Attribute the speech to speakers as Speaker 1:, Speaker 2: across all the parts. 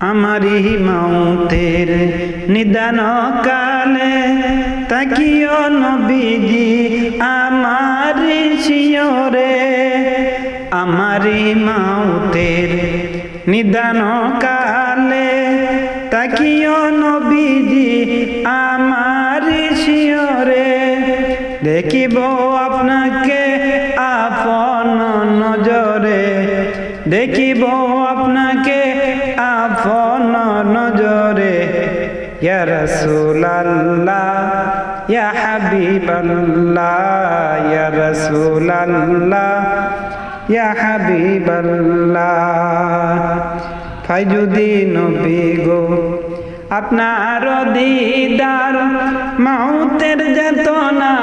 Speaker 1: আমারি মাউতের নিদান কালে তাকিও নবীজি আমার শিয়রে আমারি মাউতের নিদান কালে তাকিও নবীজি আমার শিয়রে। দেখিব আপনাকে আপন নজরে, দেখিব ইয়া রাসূলাল্লাহ, ইয়া হাবিবাল্লাহ, ইয়া রাসূলাল্লাহ, ইয়া হাবিবাল্লাহ। ফাইজুদ্দিন নবী গো, আপনার দিদার মাউতের যেতনা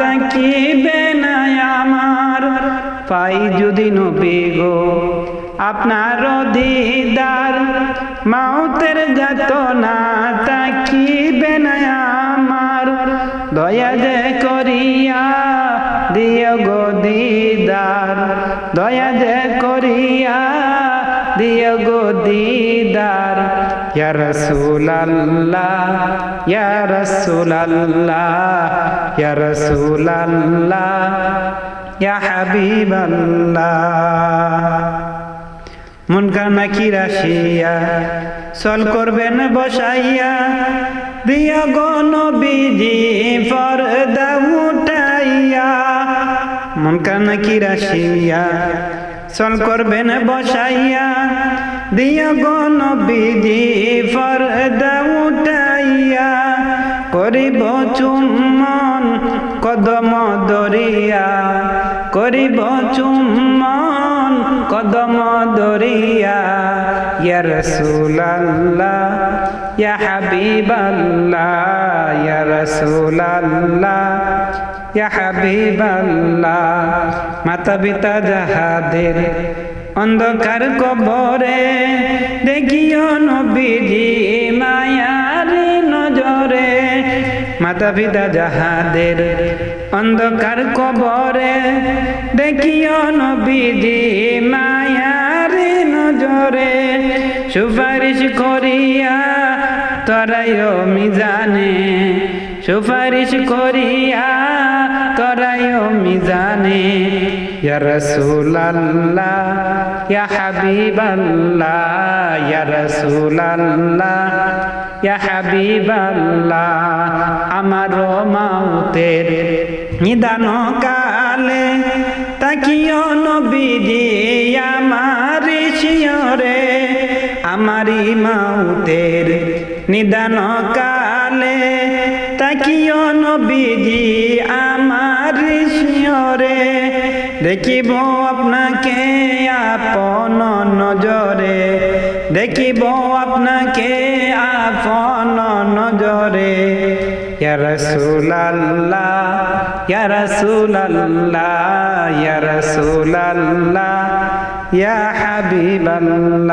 Speaker 1: তাকিবে না আমার। পাই যদি নবী গো, আপনার দিদার দয়া যে করিয়া দিও গো দিদার। দয়া যে করিয়া দিও গো দিদার। ইয়া রাসূলাল্লাহ ইয়া রাসূলাল্লাহ ইয়া রাসূলাল্লাহ, ইয়া হাবিবাল্লাহ। মন কানা কি রাশিয়া সল করবেন বসাইয়া, দিয়া গো নবীজি পর্দা উঠাইয়া। মন কানা কি রাশিয়া সল করবেন বসাইয়া, দিয়া গো নবীজি পর্দা উঠাইয়া। করিব চুম্বন কদম দরিয়া, করিব চুম্বন কদম দরিয়া, ইয়া রাসূলাল্লাহ, ইয়া হাবিবাল্লাহ মাতা পিতা যাহাদের অন্ধকার কবরে, দেখিও নবীজি মায়ার নজরে, মাতা পিতা যাহাদের অন্ধকার কবরে, দেখিও নবীজি সুপারিশ করিয়া তরাইও মিজানে। সুপারিশ করিয়া তরাইও মিজানে। ইয়া রাসূলাল্লাহ, ইয়া হাবিবাল্লাহ, ইয়া রাসূলাল্লাহ, ইয়া মাউতের নিদান কালে তাকিও নবীজি আমার শিয়রে আমারি মাউতের নিদান কালে তাকিও নবীজি আমার শিয়রে। দেখিব আপনাকে আপন নজরে, দেখিব আপনাকে আপন নজরে। ইয়া রাসূলাল্লাহ, ইয়া রাসূলাল্লাহ ইয়া রাসূলাল্লাহ ইয়া হাবিবাল্লাহ